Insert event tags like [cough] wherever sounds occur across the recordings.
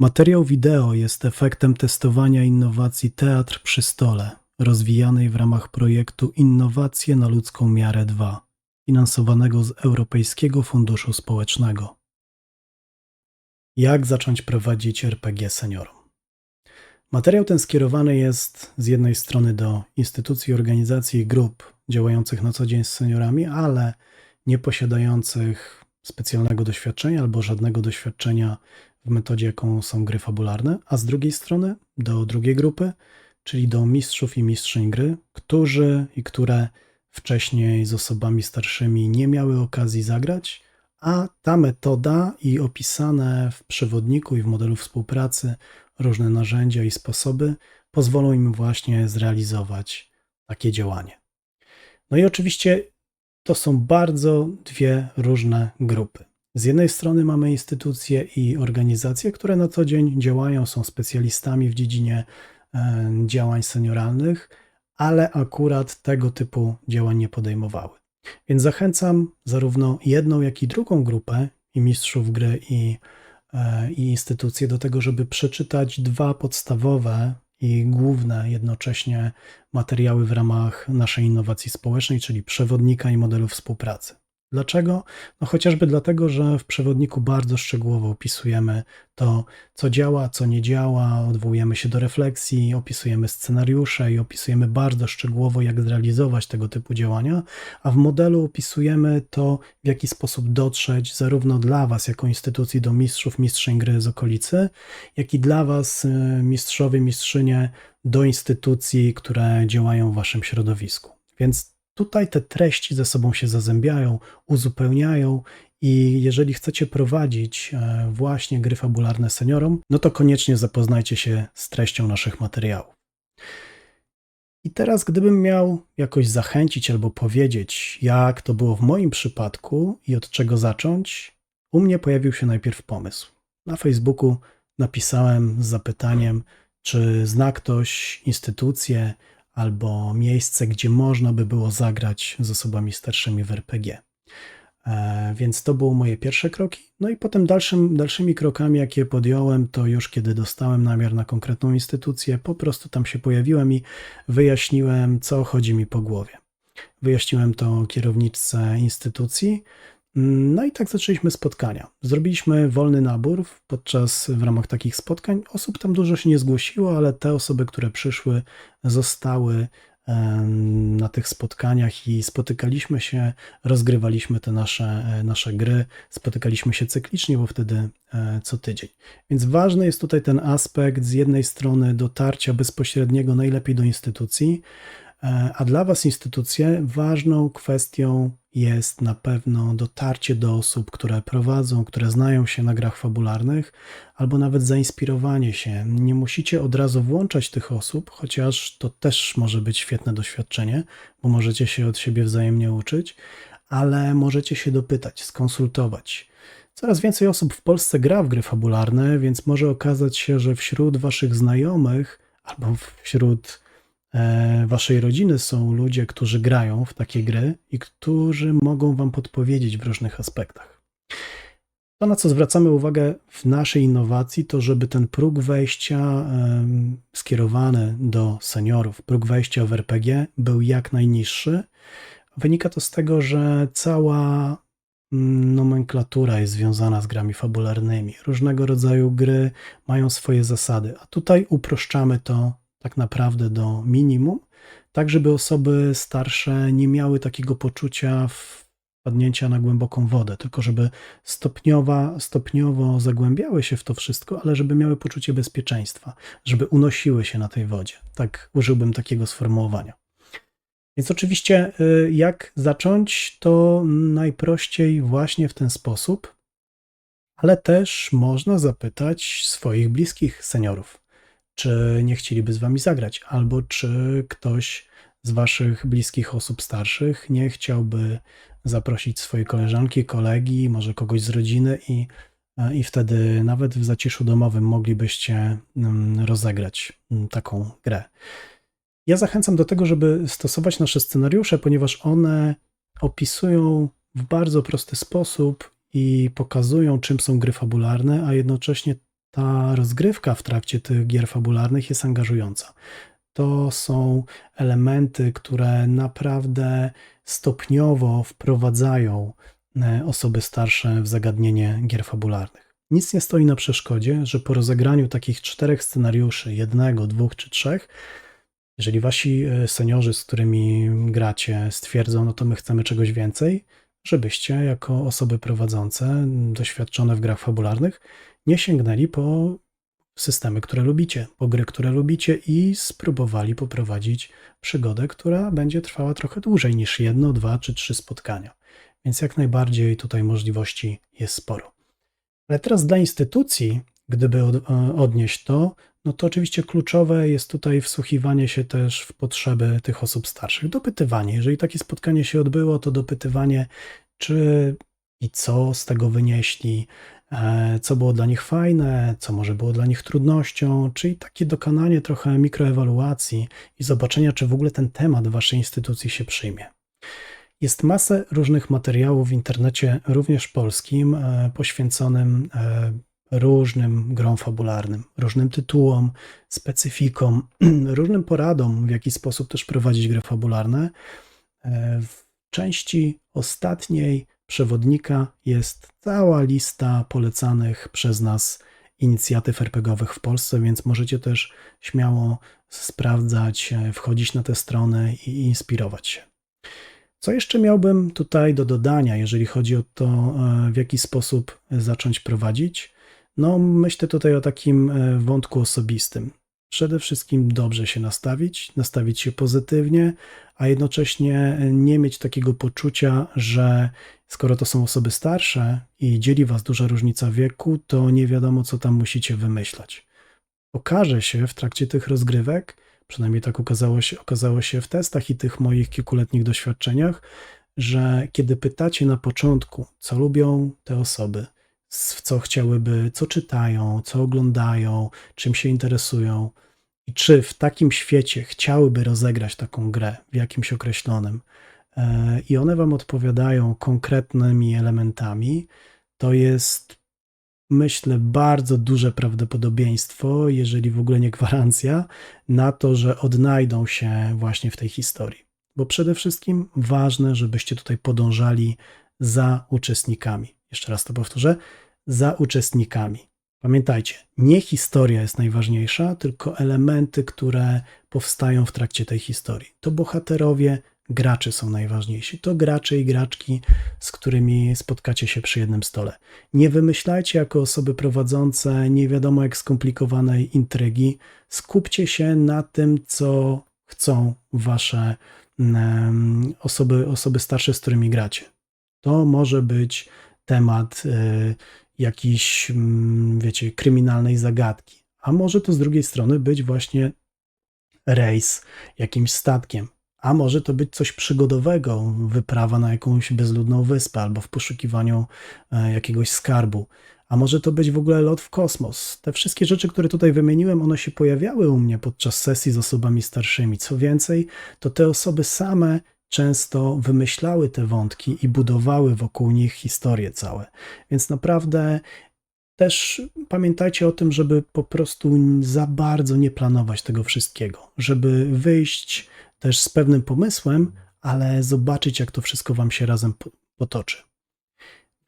Materiał wideo jest efektem testowania innowacji Teatr przy stole, rozwijanej w ramach projektu Innowacje na ludzką miarę 2, finansowanego z Europejskiego Funduszu Społecznego. Jak zacząć prowadzić RPG seniorom? Materiał ten skierowany jest z jednej strony do instytucji, organizacji i grup działających na co dzień z seniorami, ale nie posiadających specjalnego doświadczenia albo żadnego doświadczenia w metodzie, jaką są gry fabularne, a z drugiej strony do drugiej grupy, czyli do mistrzów i mistrzyń gry, którzy i które wcześniej z osobami starszymi nie miały okazji zagrać, a ta metoda i opisane w przewodniku i w modelu współpracy różne narzędzia i sposoby pozwolą im właśnie zrealizować takie działanie. No i oczywiście to są bardzo dwie różne grupy. Z jednej strony mamy instytucje i organizacje, które na co dzień działają, są specjalistami w dziedzinie e, działań senioralnych, ale akurat tego typu działań nie podejmowały. Więc zachęcam zarówno jedną, jak i drugą grupę, i mistrzów gry, i, e, i instytucje, do tego, żeby przeczytać dwa podstawowe i główne jednocześnie materiały w ramach naszej innowacji społecznej, czyli przewodnika i modelu współpracy. Dlaczego? No chociażby dlatego, że w przewodniku bardzo szczegółowo opisujemy to, co działa, co nie działa, odwołujemy się do refleksji, opisujemy scenariusze i opisujemy bardzo szczegółowo, jak zrealizować tego typu działania, a w modelu opisujemy to, w jaki sposób dotrzeć zarówno dla Was, jako instytucji, do mistrzów, mistrzyń gry z okolicy, jak i dla Was, y, mistrzowie, mistrzynie, do instytucji, które działają w Waszym środowisku. Więc Tutaj te treści ze sobą się zazębiają, uzupełniają i jeżeli chcecie prowadzić e, właśnie gry fabularne seniorom, no to koniecznie zapoznajcie się z treścią naszych materiałów. I teraz, gdybym miał jakoś zachęcić albo powiedzieć, jak to było w moim przypadku i od czego zacząć, u mnie pojawił się najpierw pomysł. Na Facebooku napisałem z zapytaniem, czy zna ktoś instytucję albo miejsce, gdzie można by było zagrać z osobami starszymi w RPG. E, więc to były moje pierwsze kroki. No i potem dalszym, dalszymi krokami, jakie podjąłem, to już kiedy dostałem namiar na konkretną instytucję, po prostu tam się pojawiłem i wyjaśniłem, co chodzi mi po głowie. Wyjaśniłem to kierowniczce instytucji, no i tak zaczęliśmy spotkania. Zrobiliśmy wolny nabór podczas, w ramach takich spotkań. Osób tam dużo się nie zgłosiło, ale te osoby, które przyszły, zostały na tych spotkaniach i spotykaliśmy się, rozgrywaliśmy te nasze, e, nasze gry, spotykaliśmy się cyklicznie, bo wtedy e, co tydzień. Więc ważny jest tutaj ten aspekt z jednej strony dotarcia bezpośredniego najlepiej do instytucji, a dla Was, instytucje, ważną kwestią jest na pewno dotarcie do osób, które prowadzą, które znają się na grach fabularnych, albo nawet zainspirowanie się. Nie musicie od razu włączać tych osób, chociaż to też może być świetne doświadczenie, bo możecie się od siebie wzajemnie uczyć, ale możecie się dopytać, skonsultować. Coraz więcej osób w Polsce gra w gry fabularne, więc może okazać się, że wśród Waszych znajomych albo wśród E, waszej rodziny są ludzie, którzy grają w takie gry i którzy mogą wam podpowiedzieć w różnych aspektach. To, na co zwracamy uwagę w naszej innowacji, to żeby ten próg wejścia skierowany do seniorów, próg wejścia w RPG był jak najniższy. Wynika to z tego, że cała mm, nomenklatura jest związana z grami fabularnymi. Różnego rodzaju gry mają swoje zasady, a tutaj uproszczamy to tak naprawdę do minimum, tak żeby osoby starsze nie miały takiego poczucia wpadnięcia na głęboką wodę, tylko żeby stopniowo, stopniowo zagłębiały się w to wszystko, ale żeby miały poczucie bezpieczeństwa, żeby unosiły się na tej wodzie. Tak użyłbym takiego sformułowania. Więc oczywiście, y, jak zacząć, to najprościej właśnie w ten sposób, ale też można zapytać swoich bliskich seniorów czy nie chcieliby z wami zagrać, albo czy ktoś z waszych bliskich osób starszych nie chciałby zaprosić swojej koleżanki, kolegi, może kogoś z rodziny i, i wtedy nawet w zaciszu domowym moglibyście mm, rozegrać mm, taką grę. Ja zachęcam do tego, żeby stosować nasze scenariusze, ponieważ one opisują w bardzo prosty sposób i pokazują, czym są gry fabularne, a jednocześnie ta rozgrywka w trakcie tych gier fabularnych jest angażująca. To są elementy, które naprawdę stopniowo wprowadzają e, osoby starsze w zagadnienie gier fabularnych. Nic nie stoi na przeszkodzie, że po rozegraniu takich czterech scenariuszy, jednego, dwóch czy trzech, jeżeli wasi e, seniorzy, z którymi gracie, stwierdzą, no to my chcemy czegoś więcej, żebyście jako osoby prowadzące, doświadczone w grach fabularnych, nie sięgnęli po systemy, które lubicie, po gry, które lubicie i spróbowali poprowadzić przygodę, która będzie trwała trochę dłużej niż jedno, dwa czy trzy spotkania. Więc jak najbardziej tutaj możliwości jest sporo. Ale teraz dla instytucji, gdyby odnieść to, no to oczywiście kluczowe jest tutaj wsłuchiwanie się też w potrzeby tych osób starszych. Dopytywanie. Jeżeli takie spotkanie się odbyło, to dopytywanie, czy i co z tego wynieśli, e, co było dla nich fajne, co może było dla nich trudnością, czyli takie dokonanie trochę mikroewaluacji i zobaczenia, czy w ogóle ten temat w waszej instytucji się przyjmie. Jest masę różnych materiałów w internecie, również polskim, e, poświęconym e, różnym grom fabularnym, różnym tytułom, specyfikom, [clears throat] różnym poradom, w jaki sposób też prowadzić gry fabularne. E, w części ostatniej przewodnika jest cała lista polecanych przez nas inicjatyw RPGowych w Polsce, więc możecie też śmiało sprawdzać, e, wchodzić na te strony i inspirować się. Co jeszcze miałbym tutaj do dodania, jeżeli chodzi o to, e, w jaki sposób zacząć prowadzić? No, myślę tutaj o takim e, wątku osobistym. Przede wszystkim dobrze się nastawić, nastawić się pozytywnie, a jednocześnie nie mieć takiego poczucia, że skoro to są osoby starsze i dzieli was duża różnica wieku, to nie wiadomo, co tam musicie wymyślać. Okaże się w trakcie tych rozgrywek, przynajmniej tak okazało się, okazało się w testach i tych moich kilkuletnich doświadczeniach, że kiedy pytacie na początku, co lubią te osoby, w co chciałyby, co czytają, co oglądają, czym się interesują i czy w takim świecie chciałyby rozegrać taką grę w jakimś określonym. E, i one wam odpowiadają konkretnymi elementami, to jest myślę bardzo duże prawdopodobieństwo, jeżeli w ogóle nie gwarancja, na to, że odnajdą się właśnie w tej historii. Bo przede wszystkim ważne, żebyście tutaj podążali za uczestnikami jeszcze raz to powtórzę, za uczestnikami. Pamiętajcie, nie historia jest najważniejsza, tylko elementy, które powstają w trakcie tej historii. To bohaterowie, gracze są najważniejsi. To gracze i graczki, z którymi spotkacie się przy jednym stole. Nie wymyślajcie jako osoby prowadzące nie wiadomo jak skomplikowanej intrygi. Skupcie się na tym, co chcą wasze um, osoby, osoby starsze, z którymi gracie. To może być temat y, jakiejś, mm, wiecie, kryminalnej zagadki. A może to z drugiej strony być właśnie rejs jakimś statkiem. A może to być coś przygodowego, wyprawa na jakąś bezludną wyspę albo w poszukiwaniu e, jakiegoś skarbu. A może to być w ogóle lot w kosmos. Te wszystkie rzeczy, które tutaj wymieniłem, one się pojawiały u mnie podczas sesji z osobami starszymi. Co więcej, to te osoby same często wymyślały te wątki i budowały wokół nich historie całe. Więc naprawdę też pamiętajcie o tym, żeby po prostu za bardzo nie planować tego wszystkiego, żeby wyjść też z pewnym pomysłem, ale zobaczyć, jak to wszystko Wam się razem potoczy.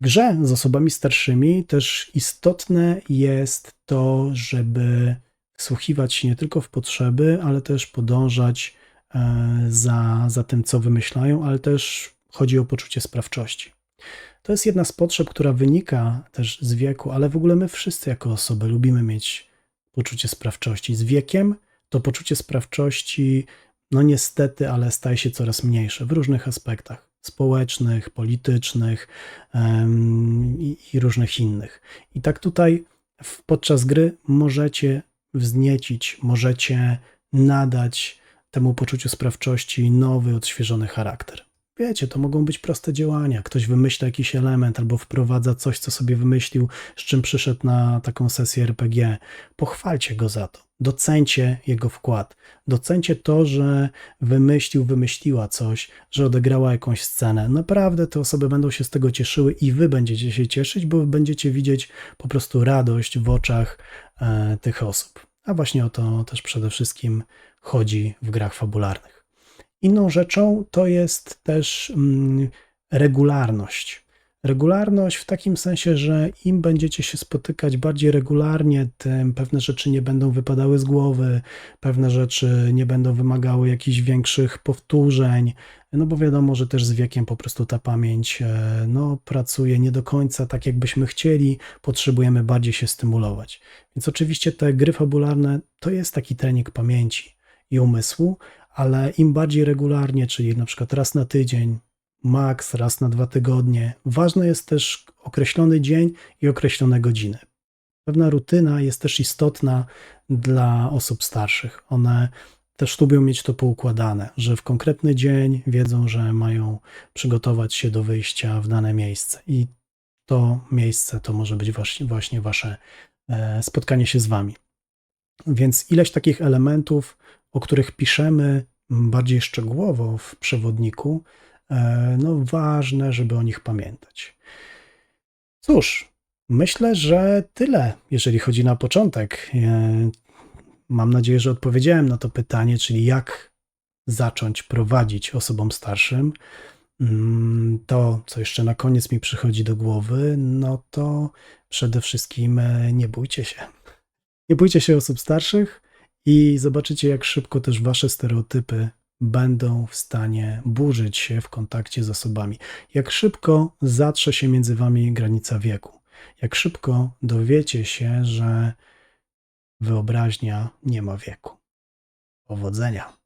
W grze z osobami starszymi też istotne jest to, żeby wsłuchiwać się nie tylko w potrzeby, ale też podążać za, za tym, co wymyślają, ale też chodzi o poczucie sprawczości. To jest jedna z potrzeb, która wynika też z wieku, ale w ogóle my wszyscy jako osoby lubimy mieć poczucie sprawczości. Z wiekiem to poczucie sprawczości, no niestety, ale staje się coraz mniejsze w różnych aspektach społecznych, politycznych um, i, i różnych innych. I tak tutaj w, podczas gry możecie wzniecić, możecie nadać temu poczuciu sprawczości nowy, odświeżony charakter. wiecie, to mogą być proste działania. Ktoś wymyśla jakiś element albo wprowadza coś, co sobie wymyślił, z czym przyszedł na taką sesję RPG. Pochwalcie go za to. Docencie jego wkład. Docencie to, że wymyślił, wymyśliła coś, że odegrała jakąś scenę. Naprawdę te osoby będą się z tego cieszyły i wy będziecie się cieszyć, bo będziecie widzieć po prostu radość w oczach e, tych osób. A właśnie o to też przede wszystkim chodzi w grach fabularnych. Inną rzeczą to jest też mm, regularność. Regularność w takim sensie, że im będziecie się spotykać bardziej regularnie, tym pewne rzeczy nie będą wypadały z głowy, pewne rzeczy nie będą wymagały jakichś większych powtórzeń, no bo wiadomo, że też z wiekiem po prostu ta pamięć e, no, pracuje nie do końca tak, jakbyśmy chcieli, potrzebujemy bardziej się stymulować. Więc oczywiście te gry fabularne to jest taki trening pamięci i umysłu, ale im bardziej regularnie, czyli na przykład raz na tydzień, maks raz na dwa tygodnie, ważny jest też określony dzień i określone godziny. Pewna rutyna jest też istotna dla osób starszych. One też lubią mieć to poukładane, że w konkretny dzień wiedzą, że mają przygotować się do wyjścia w dane miejsce. I to miejsce to może być właśnie, wasze e, spotkanie się z wami. Więc ileś takich elementów, o których piszemy bardziej szczegółowo w przewodniku, e, no ważne, żeby o nich pamiętać. Cóż, myślę, że tyle, jeżeli chodzi na początek. E, mam nadzieję, że odpowiedziałem na to pytanie, czyli jak zacząć prowadzić osobom starszym. Mm, to, co jeszcze na koniec mi przychodzi do głowy, no to przede wszystkim e, nie bójcie się. Nie bójcie się osób starszych i zobaczycie, jak szybko też wasze stereotypy będą w stanie burzyć się w kontakcie z osobami. Jak szybko zatrze się między wami granica wieku. Jak szybko dowiecie się, że wyobraźnia nie ma wieku. Powodzenia.